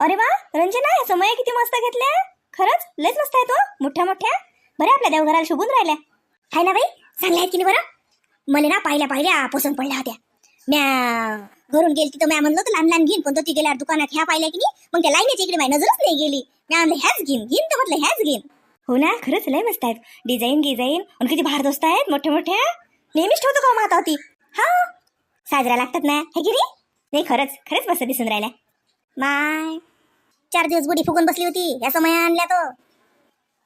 अरे वा रंजना या समय किती मस्त घेतल्या. खरंच लयच मस्त आहेत तो. मोठ्या मोठ्या. बरं आपल्या देवघराला शोभून राहिल्या. हाय ना बाई चांगल्या आहेत की नाही बरं? मला ना पाहिल्या पाहिल्या पसंत पडल्या होत्या. म्या घरून गेली तिथं म्या म्हणलं तर लहान लहान घेईन पण तो ती गेल्यावर दुकानात ह्या पाहिल्या की नाही? मग त्या लाईनीच्या इकडे माझी नजरच नाही गेली. म्या म्हणलं ह्याच घेईन घेईन तर म्हटलं ह्याच घेईन. हो ना खरंच लय मस्त आहेत. डिझाईन गिझाईन आणि किती भार दोस्त आहेत मोठ्या मोठ्या. नेहमीच ठेवतो का हो माता होती हा. साजरा लागतात ना हे की नाही? खरंच खरंच मस्त दिसून राहिल्या. माय चार दिवस बुडी फुगून बसली होती. या समय आणल्या तो.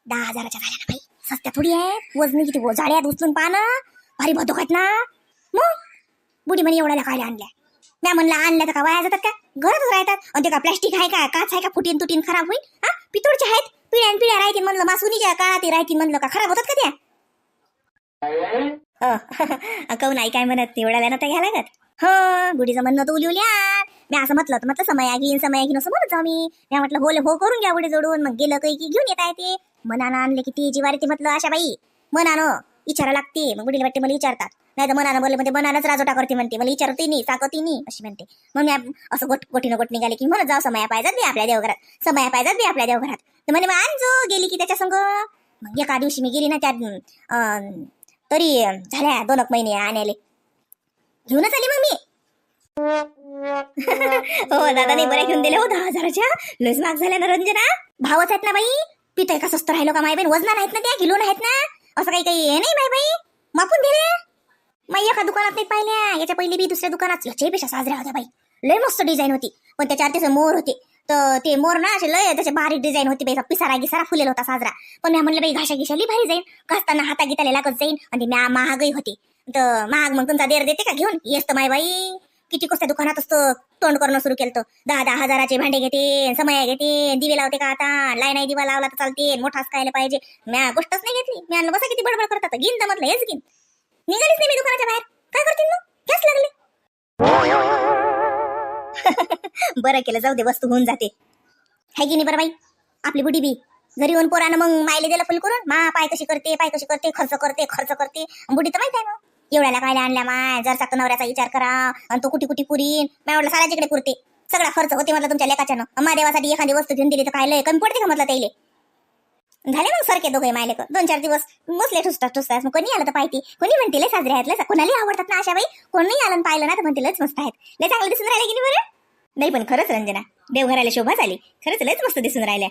दहा हजाराच्या झाल्या ना बाई. सस्त्या थोडी आहे वजनी किती जाड्या आहेत उचलून पानं भारी भर आहेत ना. मग? बुडी म्हणे एवढ्या खायला आणल्या. म्या म्हणलं आणल्या तर का वाया जातात का? घरातच राहतात. आणि ते का प्लास्टिक आहे का? काच आहे का? फुटीन तुटीन खराब होईल. हा? पितोडचे आहेत. पिढ्या आणि पिढ्या राहतील म्हणलं. मासुनीच्या काळात राहतील म्हणलं का? खराब होतात का त्या? अ, आई काय म्हणत? एवढ्या नव्हता घ्या लागत. हो बुडीचं म्हणणं तर उली उल्या मी असं म्हटलं तर म्हटलं समय घेईन समय घेईन. असं म्हणत जाऊ मी मी म्हटलं होले हो करून घ्या गुढी जोडून मग गेलं काही की घेऊन येता येते मनानं आणले की ती जिवारी ते म्हटलं अशा बाई मनानं विचारा लागते. मग बुडीला वाटते मला विचारतात नाही तर मनानं बोलले म्हणजे मनानच राजोटा करते म्हणते. मला विचारते नाही सांगते नाही. अशी म्हणते. मग मी असं गोट गोटीनं गोट निघाले की म्हणत जाऊ समया पाहिजात बी आपल्या देवघरात. समया पाहिजात बी आपल्या देवघरात. तर म्हणे मग आण जो गेली की त्याच्या संग. मग एका दिवशी मी गेली ना त्या अं, तरी झाल्या दोन एक महिने आणायले. घेऊनच आली मग मी हो दादाने बऱ्या घेऊन दिल्या हो दहा हजाराच्या. लस माग झाल्या ना रंजना. भावच आहेत ना बाई. पितोय का स्वस्त राहिलो का माय बहीण वजनार आहेत ना त्या किलो आहेत ना. असं काही काही हे नाही माय बाई मापून दिले. माई एका दुकानात नाही पाहिल्या. याच्या पहिले बी दुसऱ्या दुकानात. याच्यापेक्षा साजऱ्या होत्या बाई. लय मस्त डिझाईन होती. पण त्याच्यावर त्याचे मोर होते. तर ते मोर ना असे लय त्याचे भारी डिझाईन होती बाई. पिसारा गिसारा फुलेला होता साजरा. पण मी म्हणलं बाई घाशा गिशाली भारी जाईन. घासताना हाता गीताला लागत जाईन. आणि म्या महागही होती. तर महाग मग तुमचा देर देते का घेऊन? येस तर माय बाई. किती कसल्या दुकानात असतं? तोंड करणं सुरू केलं दहा दहा हजाराचे भांडे घेते समय घेते दिवे लावते का आता? लाई नाही दिवा लावला तर चालते मोठाच खायला पाहिजे. म्या गोष्टच नाही घेतली. मी आणलं बसा किती बडबड करतात. घेईन तर म्हटलं हेच घेईन. निघालीच नाही मी दुकानाच्या बाहेर. काय करतील मग? घ्यास लागले. बरं केलं जाऊ दे वस्तू होऊन जाते. हाय की नाही बरं बाई? आपली बुडी बी. घरी येऊन पोरानं मग मायले दिलं फुल करून मा पाय कशी करते पाय कशी करते खर्च करते खर्च करते. बुडी तर माहीत आहे मग एवढ्याला काय आणल्या माय जर चाक नवऱ्याचा विचार करा आणि तो कुठे कुठे पुरीन मी म्हटलं सारा जिकडे पुरते. सगळा खर्च होते म्हटलं तुमच्या लेखाच्यानं मा देवासाठी एखादी वस्तू घेऊन दिली तर काय लय कमी पडते का म्हटलं त्याले झाले मग सारखे दोघे मायले दोन चार दिवस बसले ठुसतात ठुसतात मग कोणी आलं तर पाहिजे कोणी म्हणतील साजरे आहेत कोणाला आवडतात ना अशा बाई कोणी आलं पाहिलं ना तर म्हणते मस्त आहेत. लय चांगलं दिसून राहिले की नाही बरं? नाही पण खरंच रंजना देवघराला शोभा झाली. खरंच लयच मस्त दिसून राहिल्या.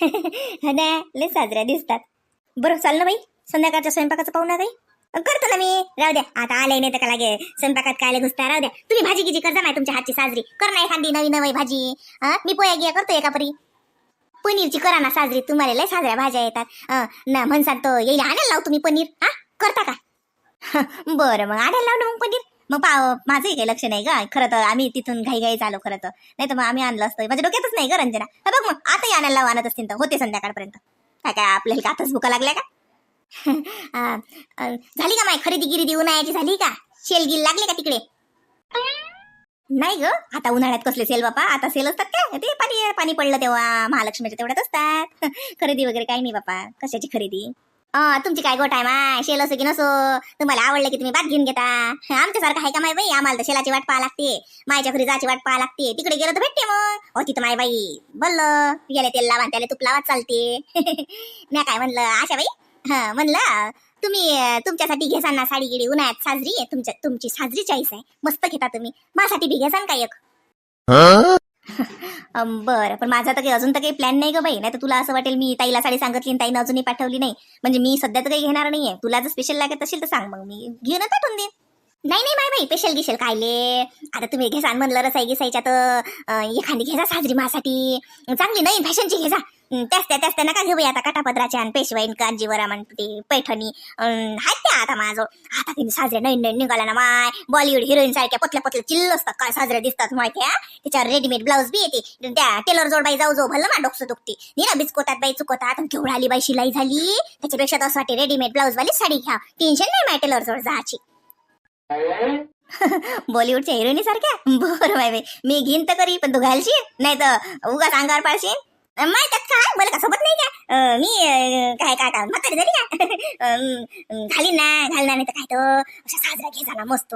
हा लय साजऱ्या दिसतात. बरं चाल ना बाई. संध्याकाळच्या स्वयंपाकाचं पाहुणा काही? करतो ना मी. राहू द्या. आता आले नाही तर का लागे? स्वयंपाकात काय घुसता? राहू द्या. तुम्ही भाजी गिजी करता नाही तुमच्या हातची साजरी. कर ना एखादी नवी नवी भाजी मी पोया गिया करतो एका परी पनीरची करा ना साजरी तुम्हाला लय साजऱ्या भाज्या येतात. ना म्हणसाल तर येईल आणायला लावू तुम्ही पनीर. हा? करता का? बरं मग आणायला लावू ना मग पनीर. मग पाव माझंही काही लक्ष नाही का खरं तर आम्ही तिथून घाई घाई चालू खरं तर. नाही तर मग आम्ही आणलं असतं. माझ्या डोक्यातच नाही का रंजना. बघ मग आताही आणायला लावून आणत असतील तर. होते संध्याकाळपर्यंत. काय काय आपल्याला आताच भुका लागल्या का? झाली का माय खरेदी गिरी देऊन याची झाली का? शेल गिल लागले का तिकडे? नाही ग. आता उन्हाळ्यात कसले सेल बापा? आता सेल असतात काय? ते पाणी पाणी पडलं तेव्हा महालक्ष्मीच्या तेवढ्यात असतात. खरेदी वगैरे काही नाही बापा. कशाची खरेदी? तुमची काय गोट आहे माय? शेल असो की नसो. तुम्हाला आवडलं की तुम्ही बात घेऊन घेता. आमच्यासारखं आहे का माय बाई? आम्हाला तर शेलाची वाट पाहा लागते. मायच्या घरी जायची वाट पाहा लागते. तिकडे गेलं तर भेटते मग. हो तिथं माय बाई. बोललं गेले तेल लावा त्याला तूप लावा चालते. मी काय म्हणलं आशा बाई? हा म्हणलं तुम्ही तुमच्यासाठी घेसान ना साडी गिडी उन्हाळ्यात साजरी आहे तुमच्या तुमची साजरी चॉईस आहे. मस्त घेता तुम्ही. माझ्यासाठी बी घेसान का एक? बरं पण माझा तर काही अजून तर काही प्लॅन नाही ग बाई. नाही तर तुला असं वाटेल मी ताईला साडी सांगितली ताईनं अजूनही पाठवली नाही. म्हणजे मी सध्या तर काही घेणार नाहीये. तुला जर स्पेशल लागत असेल तर सांग मग. मी घेऊन पाठवून देईन. नाही नाही माय बाई पेशल गिशल कायले आता तुम्ही घेसान म्हणलं रसाई गिसाईच्या तर एखादी घेजा साजरी मासाठी. चांगली नवीन फॅशनची घेजा त्याच त्या त्याच त्यांना का घेऊ बाई आता काटापत्राच्या आणि पेशवाईन कांजीवरा म्हणते पैठणी. अं, आहेत त्या आता माझं. आता तिने साजऱ्या नवीन नवीन निघाल्या ना माय. बॉलिवूड हिरोईन सारख्या पतल्या पतल्या चिल्ल असतात काय साजऱ्या दिसतात माहिती आहे त्याच्यावर रेडीमेड ब्लाऊज बी येते. त्या टेलर जोड बाई जाऊ जाऊ भलं ना डोकसं दुखते. निरा बिस्कोतात बाई चुकवतात आणि केवढ आली बाई शिलाई झाली. त्याच्यापेक्षा तर असं वाटते रेडीमेड ब्लाऊज वाली साडी घ्या. टेन्शन नाही माय टेलर जोड जायची. बॉलिवूडच्या हिरोईनी सारख्या बरं बाय मी घेईन तर करी पण तू घालशील? नाही तर उगाच अंगावर पाळशील माहितात काय? मला का सोबत नाही का? मी काय काय काय म्हातारी झाली का? घालीन ना घालणार नाही तर काय तर. अशा साजरा घ्यायचा मस्त.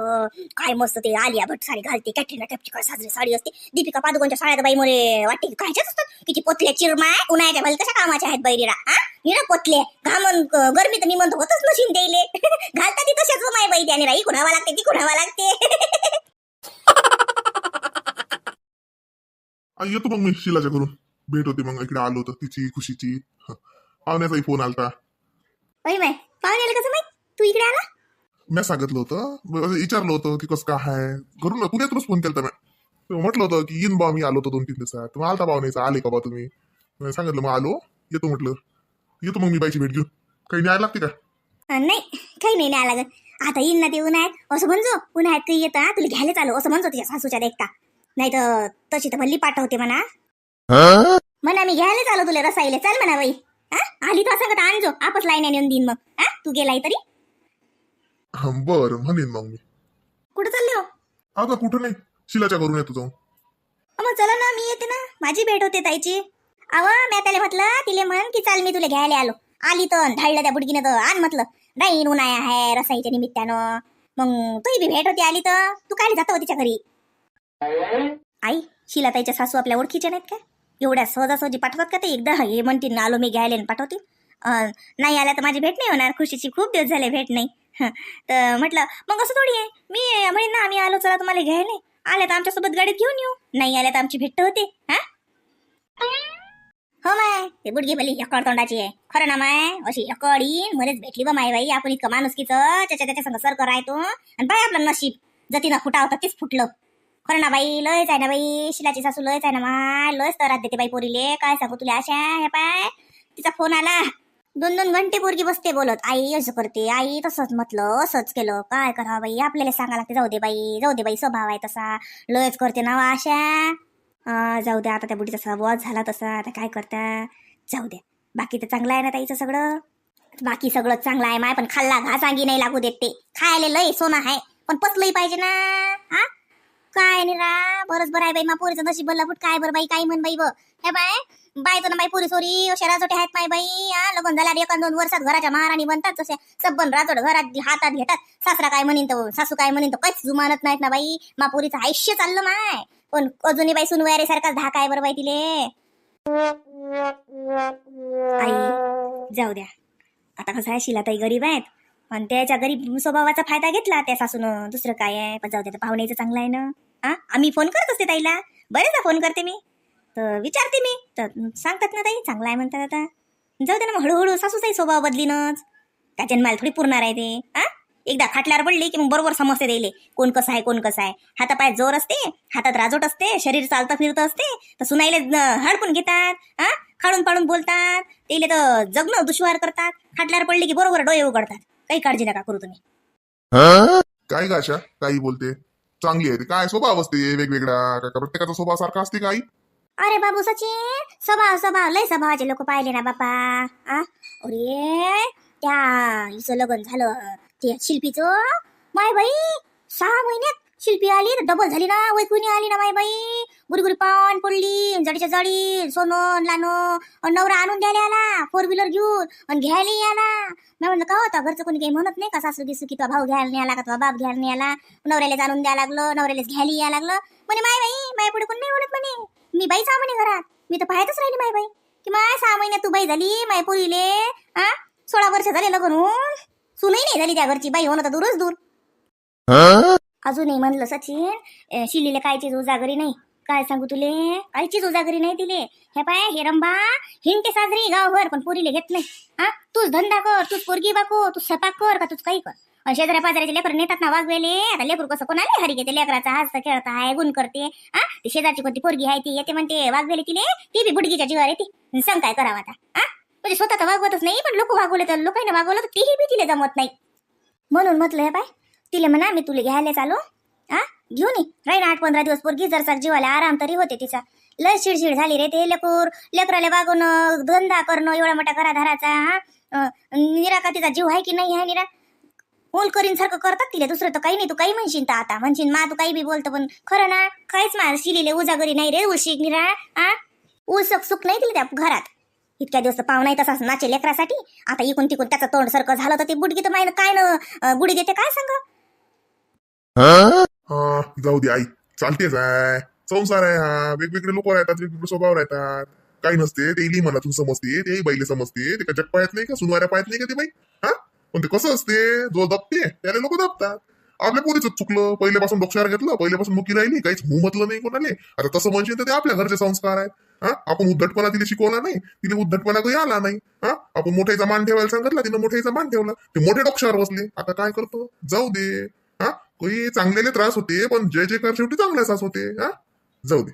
काय मस्त ते आलिया भट साडी घालते कॅटरीना कॅपची काय साजरी साडी असते. दीपिका पादुकोणच्या साड्या बाई मुळे वाटते की कायच्याच असतात? किती पोतल्या चिरमाय उन्हाळ्याच्या भले कशा कामाच्या आहेत बैरीरा हा? निरा पोतले घामन गरमी तर मी म्हणतो होतच नशीन द्यायले घालता ती तशाच हो माय बाई त्याने राई कुणावा लागते ती कुणावा लागते. येतो मग मी शिलाच्या करून. भेट होती मग इकडे आलो होतो तिची खुशीची. पाहुण्याचाही फोन आलता. होय माय पाहुण्याला कसं माहीत? तू इकडे आला? मी सांगितलं होतं विचारलं होतं की कसं काय आहे. घरून पुण्यातूनच फोन केला मी. म्हटलं होतं की येईन बा मी आलो होतो दोन तीन दिवसात. मग आलता पाहुण्याचा आले का बा तुम्ही? मी सांगितलं मग आलो येतो म्हटलं. येतो मग मी बाईची भेट घेऊन. काही न्याय लागते का? नाही काही नाही नाही लागत. आता येईन ना ते उन्हाळ्यात. असं म्हणजो उन्हाळ्यात काही येतं तुला घ्यायला चालू. असं म्हणजो तुझ्या सासूच्या देखता. नाही तर तशी तर भल्ली पाठवते म्हणा. म्हणा मी घ्यायला चालू तुला रसाईले. चाल म्हणा बाई. आली तर सांगत आणजो. आपस लाईन नेऊन देईन मग. हा? तू गेलाय तरी. बरं. म्हणेन मग मी. कुठं चालले हो? अगं कुठं नाही. शिलाच्या घरून येतो जाऊन. मग चला ना मी येते ना. माझी भेट होते ताईची. अव मी त्याला म्हटलं तिले म्हण की चाल मी तुला घ्यायला आलो. आली तर धाडलं त्या बुडकीनं तर आण म्हटलं. नाही उन्हाळ्या आहे रसाईच्या निमित्तानं. मग तुही बी भेट होती आली तर. तू काय जातो तिच्या घरी? आई शिलाताईच्या सासू आपल्या ओळखीच्या नाहीत का? एवढ्या सहजासहजी पाठवतात का ते? एकदा हे म्हणतील ना आलो मी घ्यायला आणि पाठवतील. नाही आल्या तर माझी भेट नाही होणार. खुशीची खूप दिवस झाले भेट नाही. तर म्हटलं मग असं थोडी आहे. मी म्हणेन ना आम्ही आलो चला तुम्हाला घ्यायला. आल्या तर आमच्यासोबत गाडीत घेऊन येऊ. नाही आल्या तर आमची भेट होते. हा? हो माय ते बुडगी भली यकड तोंडाची आहे. खरं ना माय अशी यकड येईन मध्येच भेटली बा माय बाई. आपण इतकं माणुसकीचं त्याच्या त्याच्या संग सर करायतो आणि बाय आपलं नशीब. जतीनं फुटा होता तेच फुटलं. खरं ना बाई लयच आहे ना बाई. शिलाची सासू लयच आहे ना माय. लयच तरात देते बाई पोरीले. काय सांगू तुला आशा हे पाय. तिचा फोन आला. दोन दोन घंटे पोरगी बसते बोलत. आई असं करते. आई तसंच म्हटलं असंच केलं. काय करावं बाई? आपल्याला सांगा लागते. जाऊ दे बाई जाऊ दे बाई. स्वभाव आहे तसा. लयच करते ना वा आशा जाऊ द्या आता त्या बुढीचा स्वभाव झाला तसा. आता काय करता? जाऊ द्या बाकी तर चांगलं आहे ना ताईचं सगळं? बाकी सगळं चांगलं आहे माय पण खाल्ला घास अंगी नाही लागू देत ते. खायला लय सोनं आहे. पण पचलंही पाहिजे ना. हा काय निरा बरंच बरं आहे बाई मा पोरीचं नशीब भरला फुट काय बरं बाई काय म्हण बाई ब? हे बाय बाय तर ना बाई पोरी सोरी अशा राजोटे आहेत माय बाई हा? लग्न झाल्यावर एका दोन वर्षात घराच्या महाराणी बनतात जसे सबन राजोड घरात हातात घेतात. सासरा काय म्हणेन तर सासू काय म्हणेन तर काहीच जुमानत नाहीत ना बाई. मा पोरीचं आयुष्य चाललं माय. पण अजूनही बाई सुनवारे सारखाच धाक आहे बरं बाई तिले. आई जाऊ द्या. आता कसं आहे शिलाताई गरीब आहेत. पण त्याच्या गरीब स्वभावाचा फायदा घेतला त्या सासून. दुसरं काय आहे? पण जाऊ द्या पाहुण्याचं चांगलं आहे ना. हा? आम्ही फोन करत असते ताईला. बरेचदा फोन करते मी? तर विचारते मी. तर सांगतात ना ताई चांगला आहे म्हणतात आता. जाऊ दे ना मग हळूहळू सासूचाही स्वभाव बदलीनच. का जन्माला थोडी पुरणार आहे ते. हा? एकदा खाटल्यावर पडली की मग बरोबर समजते द्यायले कोण कसं आहे कोण कसं आहे. हातापायात जोर असते हातात राजोट असते शरीर चालतं फिरतं असते. तर सुनाईले हडपून घेतात हा? खाडून पाडून बोलतात. तेले तर जगणं दुश्वार करतात. खाटल्यावर पडले की बरोबर डोळे उघडतात. काही काळजी नका करू तुम्ही. काय का अशा काही बोलते? चांगली आहे. काय स्वभाव असते वेगवेगळा का प्रत्येकाचा स्वभाव सारखा असते काही अरे बाबू सचिन स्वभाव स्वभाव. लय स्वभावाचे लोक पाहिले ना बापा. आ? अरे त्या हिचं लग्न झालं ते शिल्पीचं. माय बाई सहा महिन्यात शिल्पी आली तर डबल झाली ना वैकुनी आली ना माय बाई गुरी पान पडली जडीच्या जडी सोनं लानो नवरा आणून द्यायला आला फोर व्हीलर घेऊन आणि घ्यायला आला. मी म्हणलं का होता घरचं कोणी काही म्हणत नाही का? सासू गिसू की तो भाऊ घ्यायला नाही आला का? तुझा बाप घ्यायला नाही आला? नवऱ्याला आणून द्यायला लागलं नवऱ्यालाच घ्यायला यायला लागलं. म्हणे माय बाई माय पुढे कोण नाही म्हणत म्हणे? मी बाई सहा महिने घरात. मी तर पाहतच राहिली माय बाई की माय सहा महिन्यात तू बाई झाली माय पोरीले हा सोळा वर्ष झाले लग्न होऊन सुनही नाही झाली त्या घरची. बाई होणं तर दूरच दूर. अजूनही म्हणलं सचिन शिलीला कायची उजागरी नाही. काय सांगू तुले? कायची उजागरी नाही तिले. हे पाय हे रंबा हिंटे साजरी गावभर पण पोरीले घेत नाही. हा? तूच धंदा कर तूच पोरगी बाको तू स्वयंपाक कर का तूच काही कर? शेजाऱ्या पाजाऱ्याचे लेकर नेतात ना वागवेले. आता लेकरू कसं कोणाला हरी घेते? लेकराचा हात खेळता आहे गुण करते. हा? ती शेजारची कोणती पोरगी आहे ती? येते म्हणते वागवेले तिले? ती बी बुडगीच्या जीवावर येते. सांग काय करावं आता. हा? म्हणजे स्वतः वागवतच नाही पण लोक वागवले तर लोकांना वागवलं तर तीही बी तिला जमत नाही. म्हणून म्हटलं हे पाय तिला म्हणा मी तुला घ्यायला चालू. हा घेऊन ये ना आठ पंधरा दिवस पोरगी जर जीवाला आराम तरी होते तिचा. लय शिडशिड झाली रे ते लेकूर. लेकराला वागवणं धंदा करणं एवढा मोठा घराधाराचा हा अं, निरा का तिचा जीव आहे की नाही आहे निरा? ओल करीन सारखं करतात तिला. दुसरं तर काही नाही. तू काही म्हणशील तर आता. म्हणशील मा तू काही बी बोलतो पण खरं ना काहीच मा शिलीले उजागरी नाही रे उशीक निरा आ? उसक सुख नाही दिली त्या घरात. इतक्या दिवस पाहुणा पाहुणा तसाच नाचे लेकरासाठी. आता इकून तिकून त्याचं तोंड सारखं झालं तर ते बुडगी तर माहिती काय ना बुडी गुढी देते काय सांगा? हा? जाऊ दे आई. चालतेच आहे संसार आहे हा. वेगवेगळे लोक राहतात वेगवेगळे स्वभाव राहतात. काही नसते तेही इली मनातून समजते ते बाईले समजते. ते का जग पाहत नाही का सुनवाऱ्या पाहत नाही का ते बाई? हा? पण ते कसं असते? जो दबते त्याला लोक दबतात. आपल्या पोरीच चुकलं पहिल्यापासून डोक्यावर घेतलं पहिल्यापासून मुकी राहिली काहीच हो म्हटलं नाही कोणाले. आता तसं म्हणशील तर ते आपल्या घरचे संस्कार आहेत. हा? आपण उद्धटपणा तिला शिकवला नाही. तिने उद्धटपणा काही आला नाही. हा? आपण मोठ्याचा मान ठेवायला सांगितलं तिने मोठ्याचा मान ठेवला. ते मोठे डोक्यावर बसले. आता काय करतो? जाऊ दे. हा चांगल्याने त्रास होते पण जय जयकार शेवटी चांगल्याचाच होते हा? जाऊ दे.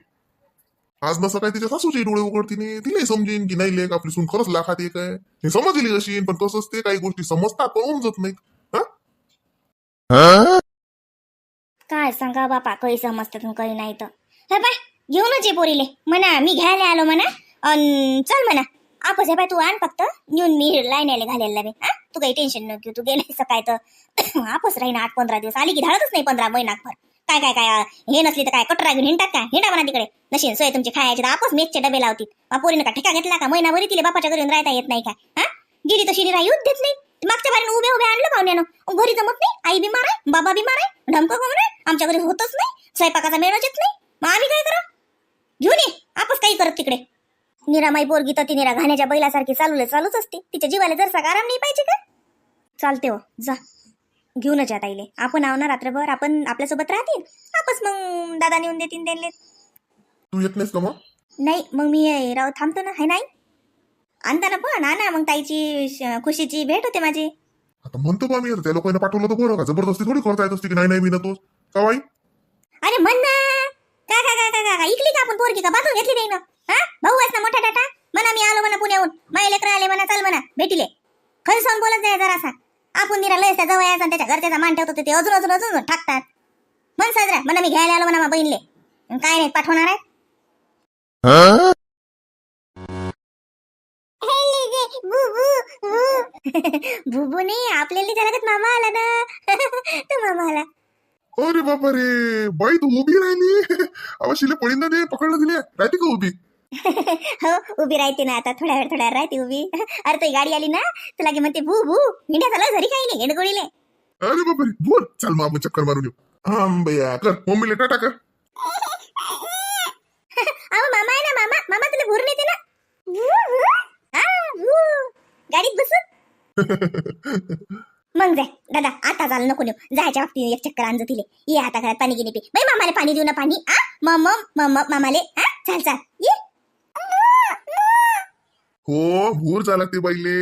आज नसं काय तिच्या सासूचे डोळे उघडतीने तिलाही समजेन की नाही लेख आपली सून खरंच लाखात एक आहे. हे समजली कशी पण कसं असते काही गोष्टी समजतात पण उमजत नाहीत हा? काय सांगा बापा काही समजतात आणि काही नाही तर हे बाय घेऊनच ये पोरीले. म्हणा मी घ्यायला आलो म्हणा. अन चल म्हणा. आपस हे बाय तू आण फक्त. नेऊन मी लाईन घालायला लावे हा? तू काही टेन्शन नको घेऊ. तू गेले सकाळ तर. आपस राहीन आठ पंधरा दिवस. आली की धाडतच नाही पंधरा महिनाभर काय काय काय हे नसली तर काय? कटरा घेऊन हिंडतात काय? हिंडा म्हणा तिकडे. नशीन सोय तुमची खायची तर आपस मेचचे डबे लावतील मग पोरीनं का ठेका घेतला का? महिनाभरी तिला बापाच्या घरी राहता येत नाही काय हा? गेली तशी राहू देत नाही. मागच्या बारीनं उभे उभे आणलं पाहुण्यानं. घरी जमत नाही. आई बिमार आहे बाबा बिमार आहे ढमकं कोण आहे आमच्या घरी होतच नाही. स्वयंपाकाचा मेळच येत नाही. मग आम्ही काय करा? घेऊन ये. आपस काही करत तिकडे. निरामाई पोरगी तर ती निरा घाण्याच्या बैलासारखी चालूले चालूच असते. तिच्या जीवाला जर आराम नाही पाहिजे का? चालते हो जा. घेऊनच या ताईले. आपण आव ना रात्रभर. आपण आपल्यासोबत राहतील? आपस मग दादा नेऊन देतील त्यांना तू येत नाहीस का मग? नाही मग मी राव थांबतो ना. हे नाही? आणता ना पण. आणा मग ताईची श- खुशीची भेट होते माझी. आता म्हणतो बा मी. त्या लोकांना पाठवलं तर बरं का. जबरदस्ती थोडी करता येत असते की नाही नाही मी ना का बाई? अरे म्हण ना. का का का का का इकली का आपण पोरगी का? बाथरूम घेतली नाही ना हा? भाऊ आहेस ना मोठा टाटा? म्हणा मी आलो म्हणा पुण्याहून. माझे लेकर आले म्हणा चल म्हणा भेटीले. खरं सांग बोलत जाय जरासा आपण निरा लयस त्या जवळ यायचा त्याच्या घरच्याचा मान ठेवतो ते अजून अजून अजून टाकतात म्हण साजरा म्हणा मी घ्यायला आलो म्हणा मा बहिणले. काय नाही पाठवणार आहे? बुबू नाही आपल्याला त्याला मामा आला ना. तो मामा आला. अरे बापा रे बाई तू उभी राहिली. अवशीले पडीन दे पकडलं दिले राहते का उभी? हो उभी राहते ना आता थोड्या वेळ थोड्या वेळ राहते उभी. अरे तो गाडी आली ना तुला की म्हणते भू भू हिंड्या झाला घरी काही नाही हेडगोळीले. अरे रे बोल. चल मग आपण चक्कर मारून येऊ. हा भैया कर मम्मीला टाटा कर. अहो मामा आहे ना मामा मामा तुला भूर नेते ना. भू, भू. हा, भू. गाडीत बसून मग जाय दादा आता झालं नको नेऊ. जायच्या बाबतीत एक चक्कर आणजो तिले. ये आता घरात पाणी गिनी पी. बाई मामाले पाणी देऊ ना पाणी. आ मम मम मामाले. आ चाल चाल. ये. हो भूर झाला ते बाईले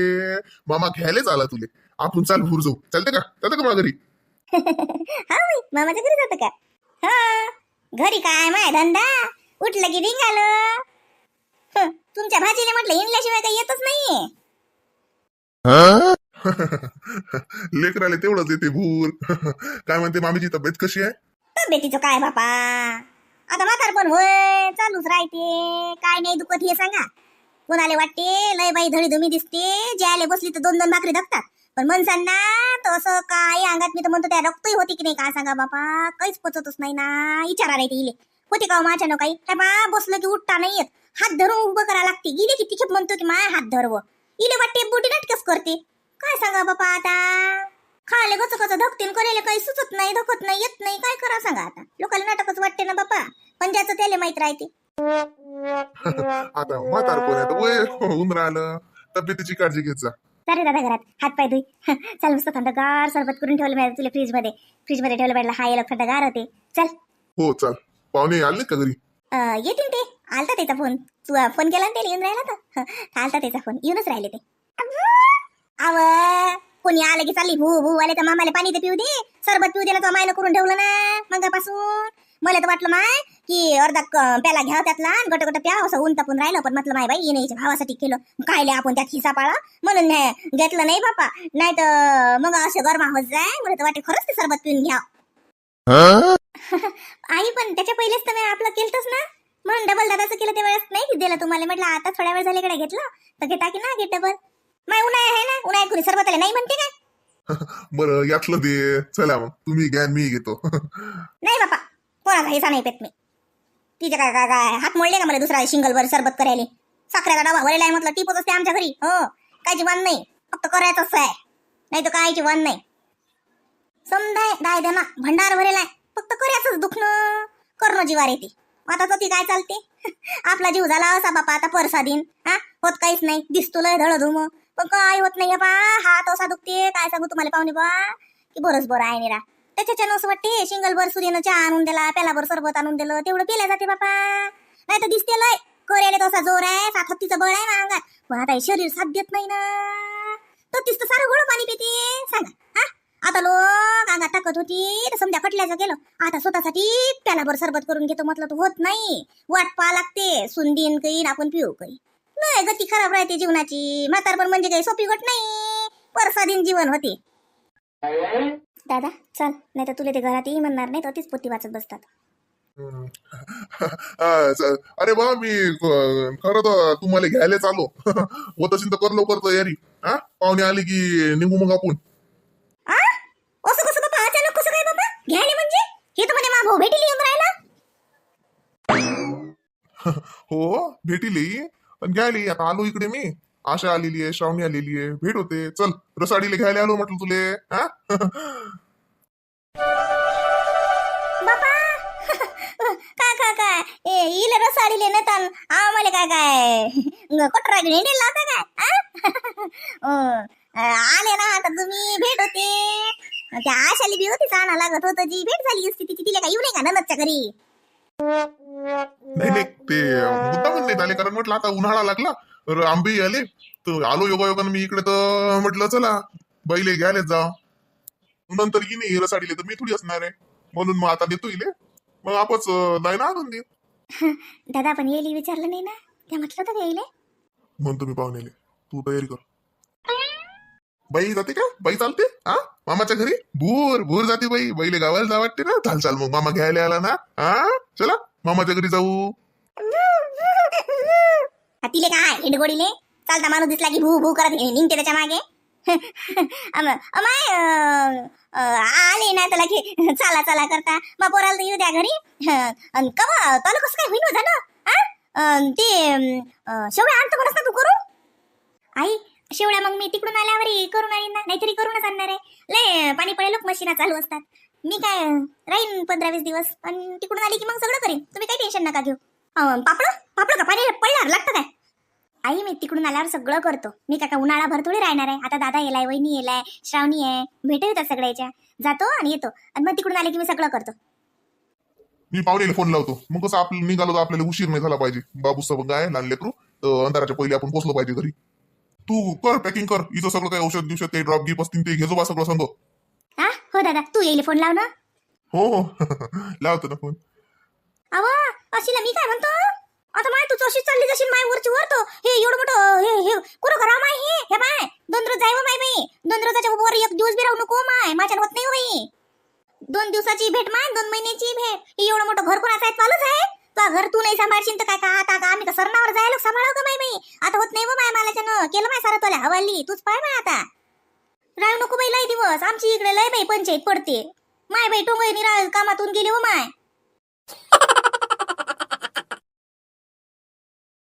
मामा घ्यायलाच आला तुले. आपण चाल भूर जाऊ. चालते का? चालते का मला घरी हा मामाच्या घरी जातं का? हा. घरी काय माय धंदा? उठलं की रिंगालं हं, तुमच्या भाजीला म्हटलं हिंडल्याशिवाय काही येतच नाहीये. लेकराले तेवढंच येते भूर काय म्हणते मामीची तब्येत कशी आहे? तब्येतीचं काय बापा? आता म्हातार पण होय चालूच राहते. काय नाही दुखत हे सांगा. कोणाले वाटते? लय बाई धडी धुमी दिसते ज्याले बसली तर दोन दोन भाकरी धकतात. पण माणसांना तर असं काय अंगात मी तर म्हणतो त्या रक्तही होती की नाही काय सांगा बापा काहीच पचतच नाही ना. विचारा राहते इले होते का हो माझ्या नो काही? काय बा बसलं की उठता नाही येत. हात धरून उभं करा लागते. गेले की खेप म्हणतो की माय हात धरव. इले वाटते बोटी नाटकच करते. काय सांगा बापा आता? खाले गच कच धकतील करायला काही सुचत नाही धकत नाही येत नाही. काय करा सांगा आता? लोकांना नाटकच वाटते ना बापा. पण ज्याचं त्याला माहीत राहते. आता म्हातार कोण आहे वय होऊन राहिलं. तब्येतीची काळजी घेत जा. चालेल दादा घरात. हात पाय धुई. चल मस्त थंडगार सरबत करून ठेवलं मी तुला फ्रीजमध्ये फ्रीजमध्ये ठेवलं पाहिजे हा याला थंडगार होते. चल. हो चाल. पाहुणे आले का घरी? येतील ते. आलता त्याचा फोन. तू फोन केला ना त्याला? येऊन राहिला तर? आलता त्याचा फोन. येऊनच राहिले ते. आव कोणी आलं की चालली? भू भू आले तर मामाला पाणी तर पिऊ दे. सरबत पिऊ दे ना तो मायनं करून ठेवलं ना मगापासून मला तर वाटलं माय की अर्धा प्याला घ्या त्यातला गट गट प्या असं ऊन तापून राहिलं. पण म्हटलं माय बाई येणे भावासाठी केलं. कायले आपण त्यात खिसा पाळा? म्हणून नाही घेतलं नाही बापा. नाही तर मग असं गरमा होत जाय. मला तर वाटे खरंच ते सरबत पिऊन घ्या. आई पण त्याच्या पहिलेच तर मी आपलं केलंच ना. म्हणून डबल दादाचं केलं त्या वेळेस. नाही दिलं तुम्हाला. म्हटलं आता थोड्या वेळ झाल्याकडे घेतलं. तर घेता की ना घेत डबल माय उन्हाळा आहे ना? उन्हाळ्यात कुणी सरबताला नाही म्हणते काय? बरं यातलं दे. चला मग. तुम्ही घ्या मी घेतो. नाही बापा. कोणाचा हिसा नाही पेत मी. तिचे काय काय काय हात मोडले का मला दुसरा शिंगलवर सरबत करायला? साखरेचा डबा भरलेला आहे म्हटलं टिपच असते आमच्या घरी. हो कायची वाण नाही. फक्त करायचंच आहे. नाही तर कायची वाण नाही. समजाय दाय देना भंडार भरेलाय फक्त करायचंच दुखणं. करणं जीवार येते. आता तर ती काय चालते? आपला जीव झाला असा बापा आता परसादीन हा? होत काहीच नाही. दिसतो लय धडधुम. पण काय होत नाही बा. हात असा दुखते. काय सांगू तुम्हाला पाहुणे बा? की बरंच बरं आहे निरा. त्याच्याच्यानं असं वाटते शिंगल भर सूर्यनं चहा आणून दिला प्यालाभर सरबत आणून दिलं तेवढं पिल्या जाते बापा. नाही तर दिसते लय. कोऱ्याले तसा जोर आहे सात हत्तीचं बळ आहे ना अंगात पण आता हे शरीर साथ देत नाही ना. तर तिचं सारं गोड पाणी पिते. सांगा हा? आता लोक अंगात टाकत होती तर समजा कटल्याचं गेलं. आता स्वतःसाठी प्यालाभर सरबत करून घेतो म्हटलं तर होत नाही. वाट पा लागते. सुंदीन काही आपण पिऊ काही. नाही गती खराब राहते जीवनाची. म्हातारपण म्हणजे काही सोपी गोट नाही. परसादीन जीवन होते. दादा चल. नाही तर तुला ते घरात येई म्हणणार नाही तर तीच पोती वाचत बसतात. हा, अरे बा मी क- खरं तर तुम्हाला घ्यायला चालो होत असेल तर कर लवकर तयारी. हा? पाहुणे आली की निघू मग आपण. आ? असं कसं बाबा अचानक कसं काय बाबा घ्यायला म्हणजे? हे तर म्हणे मा भाऊ भेटीला येऊन राहिला. हो भेटीली पण घ्यायली आता आलो इकडे मी. आशा आलेली आहे श्रावणी आलेली आहे. भेट होते. चल रसाडीला घ्यायला आलो म्हटलं तुले. हा? काय काय काय? ए इले रसाडीले नेतान आम्हाला काय काय? कटरा हिंडेल लावता काय? आले ना आता तुम्ही भेट होते. त्या आशाली बी होतीच आणा लागत होतं. जी भेट झाली असती तिची तिला काय येऊ नये का ननदच्या घरी? नाही नाही ते मुद्दा नाही आले कारण म्हटलं आता उन्हाळा लागला. तर आंबे आले. तर आलो योगायोगानं मी इकडे तर म्हटलं चला बैले घ्यायला जा. नंतर की नाही रसाडीले तर मी थोडी असणार आहे. म्हणून मग आता देतो इले. मग आपच लाईन आणून दे दादा पण येईल विचारलं नाही ना? त्या म्हटलं होतं का येईल म्हणतो मी पाहुणेले तू तयारी कर. बाई जाते का? बाई चालते? हा मामाच्या घरी? भूर भूर जाते बाई. बाईले गावाला जा वाटते ना. चाल चाल मग मामा घ्यायला आला ना. हा चला मामाच्या घरी जाऊ. हा, तिले काय? हिंडगोडीले? चालता माणूस दिसला की भू भू करत निघते त्याच्यामागे. अम- अमाय अं, अं, आले ना त्याला की चला चला करता. मग पोराला तर येऊ द्या घरी. हं, अन कवा तुला कसं काय होईन हो झालं आ? अन ते अं, आणतो म्हणस ना तू करू? आई शेवड्या मग मी तिकडून आल्यावर करून आणीन ना. नाहीतरी करूनच आणणार आहे. लय पाणी पडेल लोक मशीना चालू असतात. मी काय राहीन पंधरा वीस दिवस. पण तिकडून आली की मग सगळं करेन. तुम्ही काही टेन्शन नका घेऊ. पापड? पापड का? पाणी पडणार लागतं काय? आई मी तिकडून आल्यावर सगळं करतो. मी काका उन्हाळा भर थोडी राहणार आहे. आता दादा येलाय वहिनी येलाय श्रावणी आहे. भेट होतात सगळ्याच्या. जातो आणि येतो. आणि मग तिकडून आले की मी सगळं करतो. मी पाहुणेला फोन लावतो. मग कसं आपलं निघालो तर आपल्याला उशीर नाही झाला पाहिजे. बाबू सब गाय लहान लेकरू तर अंधाराच्या पहिले आपण पोहोचलो पाहिजे घरी. तू कर पॅकिंग कर. इथं सगळं काही औषध दिवसात काही ड्रॉप गिप असतील ते घेजो बा सगळं सांगतो. हा? हो दादा. तू येईल फोन लाव ना हो हो. लावतो ना फोन अव अशीला मी काय म्हणतो? आता माय तू अशी चालली जशी माय वरची वर तो. हे एवढं मोठं हे हे कुठं करा माय हे? हे माय दोन रोज जाय हो माय बाई. दोन रोजाच्या वर एक दिवस बी राहू नको माय. माझ्या होत नाही हो बाई. दोन दिवसाची भेट माय दोन महिन्याची भेट. हे एवढं मोठं घर कोणाचं आहे? चालूच आहे. तुला घर तू नाही सांभाळशील तर काय का आता का आम्ही का सरणावर जायला सांभाळाव का माय बाई? आता होत नाही हो माय मला केलं माय सर तुला हवाली. तूच पाय माय आता. राहू नको बाई लय दिवस. आमची इकडे लय बाई पंचायत पडते. माय बाई टोंगई निरा कामातून गेली हो माय.